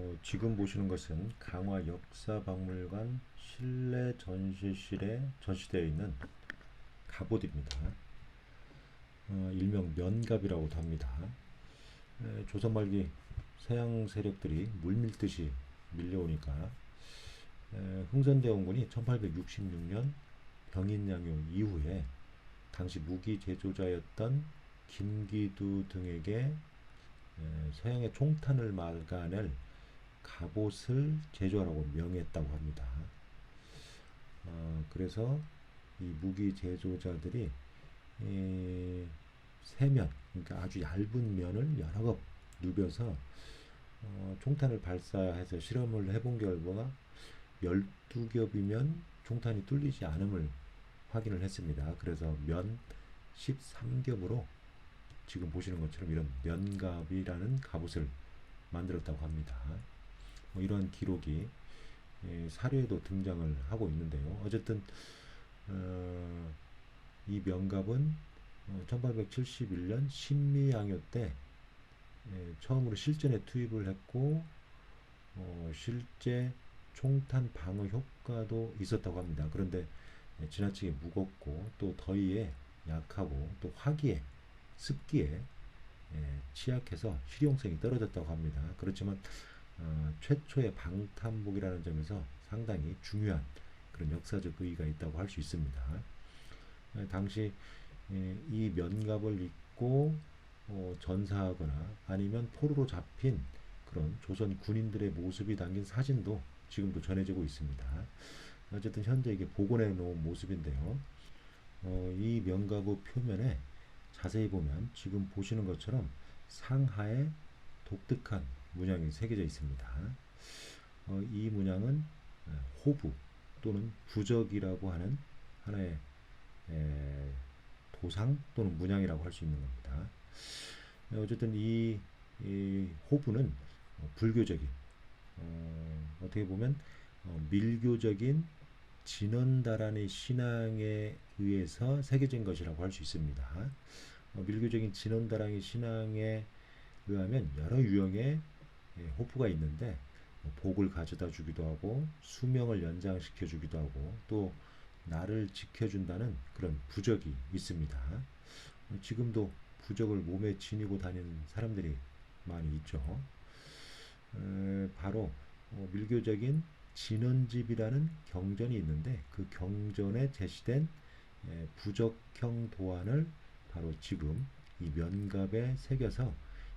어, 지금 보시는 것은 강화 역사박물관 실내 전시실에 전시되어 있는 갑옷입니다. 어, 일명 면갑이라고도 합니다. 에, 조선 말기 서양 세력들이 물밀듯이 밀려오니까 에, 흥선대원군이 1866년 병인양요 이후에 당시 무기 제조자였던 김기두 등에게 에, 서양의 총탄을 막아낼 갑옷을 제조하라고 명했다고 합니다. 어, 그래서 이 무기 제조자들이 이 세면, 그러니까 아주 얇은 면을 여러 겹 누벼서 어, 총탄을 발사해서 실험을 해본 결과가 12겹이면 총탄이 뚫리지 않음을 확인을 했습니다. 그래서 면 13겹으로 지금 보시는 것처럼 이런 면갑이라는 갑옷을 만들었다고 합니다. 뭐 이러한 기록이 예, 사료에도 등장을 하고 있는데요. 어쨌든 어, 이 명갑은 어, 1871년 신미양요 때 예, 처음으로 실전에 투입을 했고 어, 실제 총탄 방어 효과도 있었다고 합니다. 그런데 예, 지나치게 무겁고 또 더위에 약하고 또 화기에 습기에 예, 취약해서 실용성이 떨어졌다고 합니다. 그렇지만 어, 최초의 방탄복이라는 점에서 상당히 중요한 그런 역사적 의의가 있다고 할 수 있습니다. 예, 당시 예, 이 면갑을 입고 어, 전사하거나 아니면 포로로 잡힌 그런 조선 군인들의 모습이 담긴 사진도 지금도 전해지고 있습니다. 어쨌든 현재 이게 복원해 놓은 모습인데요. 어, 이 면갑의 표면에 자세히 보면 지금 보시는 것처럼 상하에 독특한 문양이 새겨져 있습니다. 어, 이 문양은 에, 호부 또는 부적이라고 하는 하나의 에, 도상 또는 문양이라고 할 수 있는 겁니다. 에, 어쨌든 이, 이 호부는 어, 불교적인 어, 어떻게 보면 어, 밀교적인 진원다란의 신앙에 의해서 새겨진 것이라고 할 수 있습니다. 어, 밀교적인 진원다랑의 신앙에 의하면 여러 유형의 예, 호프가 있는데 뭐 복을 가져다 주기도 하고 수명을 연장시켜 주기도 하고 또 나를 지켜준다는 그런 부적이 있습니다. 어, 지금도 부적을 몸에 지니고 다니는 사람들이 많이 있죠. 에, 바로 어, 밀교적인 진원집이라는 경전이 있는데 그 경전에 제시된 에, 부적형 도안을 바로 지금 이 면갑에 새겨서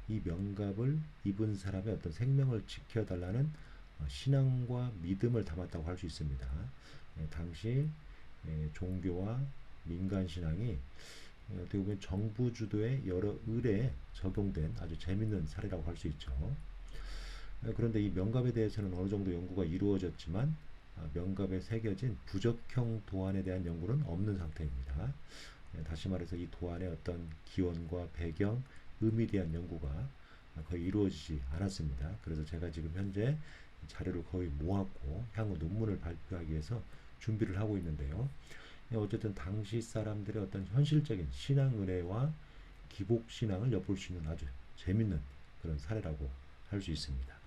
이 명갑을 입은 사람의 어떤 생명을 지켜달라는 어, 신앙과 믿음을 담았다고 할 수 있습니다. 예, 당시 예, 종교와 민간 신앙이 예, 어떻게 보면 정부 주도의 여러 의례에 적용된 아주 재밌는 사례라고 할 수 있죠. 예, 그런데 이 명갑에 대해서는 어느 정도 연구가 이루어졌지만 아, 명갑에 새겨진 부적형 도안에 대한 연구는 없는 상태입니다. 예, 다시 말해서 이 도안의 어떤 기원과 배경, 의미에 대한 연구가 거의 이루어지지 않았습니다. 그래서 제가 지금 현재 자료를 거의 모았고 향후 논문을 발표하기 위해서 준비를 하고 있는데요. 예, 어쨌든 당시 사람들의 어떤 현실적인 신앙 의례와 기복 신앙을 엿볼 수 있는 아주 재밌는 그런 사례라고 할 수 있습니다.